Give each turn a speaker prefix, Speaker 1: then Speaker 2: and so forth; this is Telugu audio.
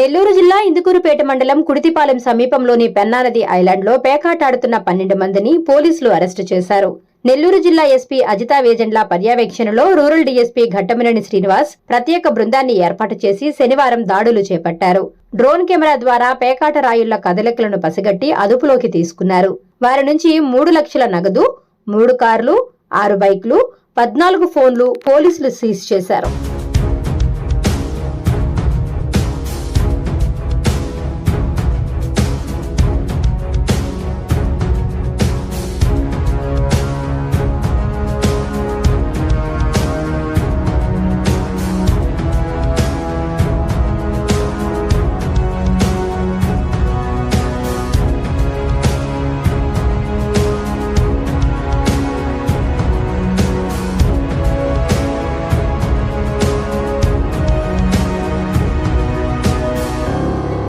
Speaker 1: నెల్లూరు జిల్లా ఇందుకూరుపేట మండలం కుడితిపాలెం సమీపంలోని పెన్నానది ఐలాండ్లో పేకాటాడుతున్న పన్నెండు మందిని పోలీసులు అరెస్టు చేశారు. నెల్లూరు జిల్లా ఎస్పీ అజితా వేజెండ్ల పర్యవేక్షణలో రూరల్ డీఎస్పీ ఘట్టమినేని శ్రీనివాస్ ప్రత్యేక బృందాన్ని ఏర్పాటు చేసి శనివారం దాడులు చేపట్టారు. డ్రోన్ కెమెరా ద్వారా పేకాట రాయుళ్ళ కదలికలను పసిగట్టి అదుపులోకి తీసుకున్నారు. వారి నుంచి మూడు లక్షల నగదు మూడు కార్లు ఆరు బైక్లు పద్నాలుగు ఫోన్లు పోలీసులు సీజ్ చేశారు.